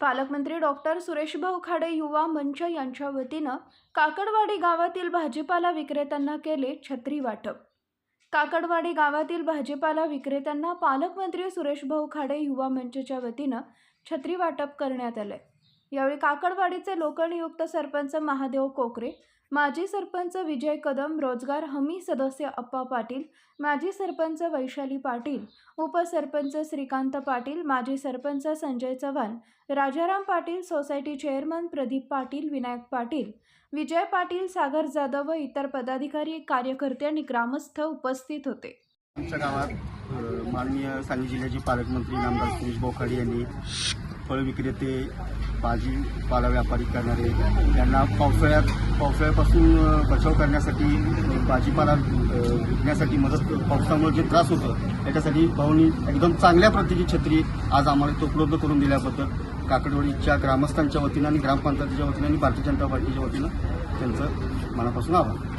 पालकमंत्री डॉक्टर सुरेशभाऊ खाडे युवा मंच यांच्या वतीनं काकडवाडी गावातील भाजीपाला विक्रेत्यांना केले छत्री वाटप. काकडवाडी गावातील भाजीपाला विक्रेत्यांना पालकमंत्री सुरेशभाऊ खाडे युवा मंचच्या वतीनं छत्री वाटप करण्यात आले यावेळी काकडवाडीचे लोकनियुक्त सरपंच महादेव कोकरे माजी सरपंच विजय कदम रोजगार हमी सदस्य अप्पा पाटील माजी सरपंच वैशाली पाटील उपसरपंच श्रीकांत पाटील माजी सरपंच संजय चव्हाण राजाराम पाटील सोसायटी चेअरमन प्रदीप पाटील विनायक पाटील विजय पाटील सागर जाधव व इतर पदाधिकारी कार्यकर्ते आणि ग्रामस्थ उपस्थित होते. आमच्या गावात माननीय सांगली जिल्ह्याचे पालकमंत्री नामदार सुरेश बोखाडे यांनी फळ विक्रेते भाजीपाला व्यापारी करणारे यांना पावसाळ्यात पावसाळ्यापासून बचाव करण्यासाठी भाजीपाला विकण्यासाठी मदत पावसामुळे जे त्रास होतं त्याच्यासाठी भाऊनी एकदम चांगल्या प्रतीची छत्री आज आम्हाला उपलब्ध करून दिल्याबद्दल काकडवाडीच्या ग्रामस्थांच्या वतीनं आणि ग्रामपंचायतीच्या वतीनं आणि भारतीय जनता पार्टीच्या वतीनं त्यांचं मनापासून आभार.